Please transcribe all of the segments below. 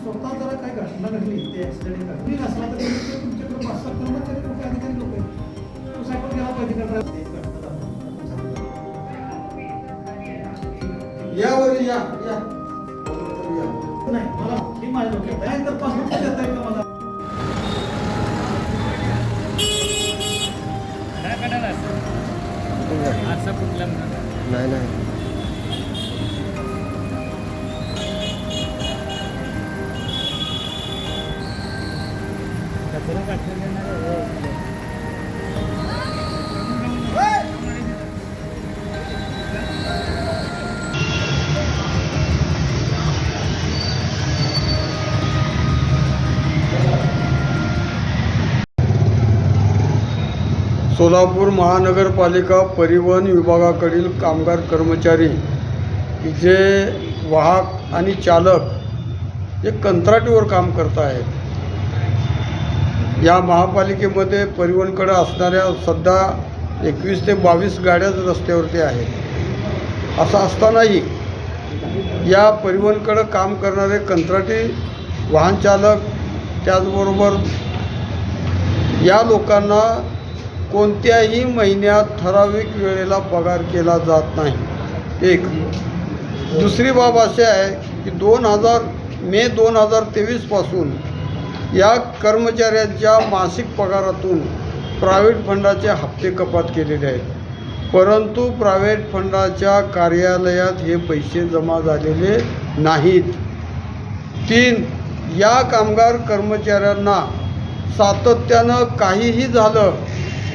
स्वतः जरा काही घटना घडली? ते ॲक्सिडेंट घडली. नसला तरी तुमच्याकडे पाच सात कर्मचारी लोक अधिकारी लोक आहेत. तो सायकल गेला पाहिजे का driver? ते घटना दाखवून. यावर या या या. नाही मला हे माझ्या डोक्यात आहे. तर पासपोर्ट देता येईल का मला? नाही नाही. सोलापूर महानगरपालिका परिवहन विभागाकडील कामगार कर्मचारी जे वाहक आणि चालक जे कंत्राटीवर काम करत आहेत. या महापालिकेमध्ये परिवहनकडं असणाऱ्या सध्या एकवीस ते बावीस गाड्याच रस्त्यावरती आहेत. असं असतानाही या परिवहनकडं काम करणारे कंत्राटी वाहनचालक त्याचबरोबर या लोकांना कोणत्याही महिन्यात ठराविक वेळेला पगार केला जात नाही. एक. दुसरी बाब अशी आहे की दोन हजार मे दोन हजार तेवीसपासून या कर्मचाऱ्यांच्या मासिक पगारातून प्रायव्हेट फंडाचे हप्ते कपात केलेले आहेत. परंतु प्रायव्हेट फंडाच्या कार्यालयात हे पैसे जमा झालेले नाहीत. तीन या कामगार कर्मचाऱ्यांना सातत्यानं काहीही झालं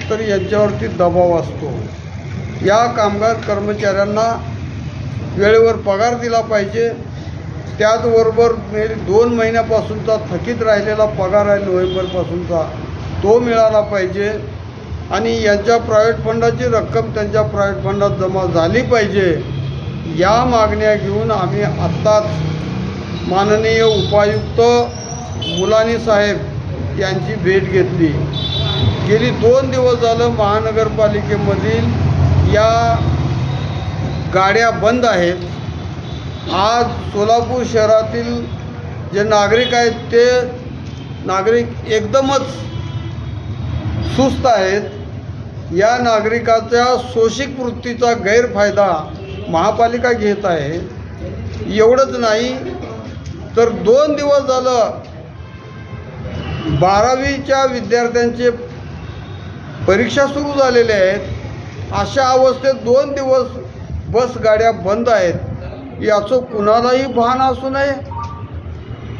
तर यांच्यावरती दबाव असतो. या कामगार कर्मचाऱ्यांना वेळेवर पगार दिला पाहिजे. त्याचबरोबर दोन महिन्यापासूनचा थकीत राहिलेला पगार आहे नोव्हेंबरपासूनचा तो मिळाला पाहिजे. आणि यांच्या प्रायव्हेट फंडाची रक्कम त्यांच्या प्रायव्हेट फंडात जमा झाली पाहिजे. या मागण्या घेऊन आम्ही आत्ताच माननीय उपायुक्त मुलानी साहेब यांची भेट घेतली. गेली दोन दिवस झालं महानगरपालिकेमधील या गाड्या बंद आहेत. आज सोलापूर शहरातील जे नागरिक आहेत ते नागरिक एकदमच सुस्त आहेत. या नागरिकाच्या शोषिक वृत्तीचा गैरफायदा महापालिका घेत आहे. एवढंच नाही तर दोन दिवस झालं बारावीच्या विद्यार्थ्यांचे परीक्षा सुरू झालेल्या आहेत. अशा अवस्थेत दोन दिवस बस गाड्या बंद आहेत. याचं कुणालाही भान असू नये.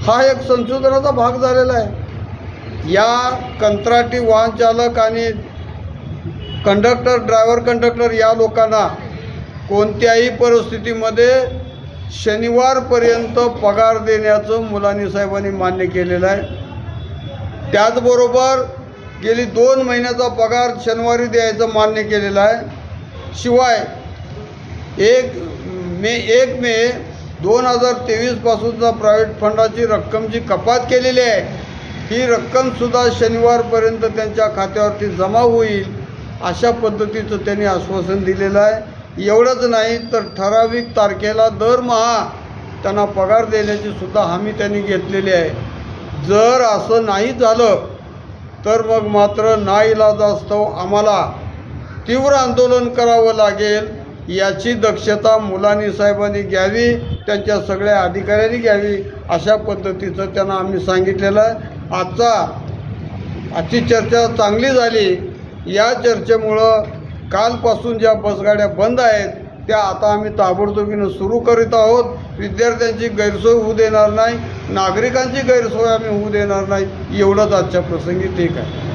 हा एक संशोधनाचा भाग झालेला आहे. या कंत्राटी वाहनचालक आणि कंडक्टर ड्रायव्हर कंडक्टर या लोकांना कोणत्याही परिस्थितीमध्ये शनिवारपर्यंत पगार देण्याचं मुलानी साहेबांनी मान्य केलेलं आहे. त्याचबरोबर गेली दोन महिन्याचा पगार शनिवारी द्यायचं मान्य केलेलं आहे. शिवाय एक मे एक मे दोन हजार तेवीसपासूनचा प्रायव्हेट फंडाची रक्कमची कपात केलेली आहे. ही रक्कमसुद्धा शनिवारपर्यंत त्यांच्या खात्यावरती जमा होईल अशा पद्धतीचं त्यांनी आश्वासन दिलेलं आहे. एवढंच नाही तर ठराविक तारखेला दरमहा त्यांना पगार देण्याची सुद्धा हमी त्यांनी घेतलेली आहे. जर असं नाही झालं तर मग मात्र नाईलाजास्तव आम्हाला तीव्र आंदोलन करावं लागेल. याची दक्षता मुलानी साहेबांनी घ्यावी त्यांच्या सगळ्या अधिकाऱ्यांनी घ्यावी अशा पद्धतीचं त्यांना आम्ही सांगितलेलं आहे. आजचा आजची चर्चा चांगली झाली. या चर्चेमुळं कालपासून ज्या बसगाड्या बंद आहेत त्या आता आम्ही ताबडतोबीनं सुरू करीत आहोत. विद्यार्थ्यांची गैरसोय होऊ देणार नाही नागरिकांची गैरसोय आम्ही होऊ देणार नाही. एवढंच आजच्या प्रसंगी ठीक आहे.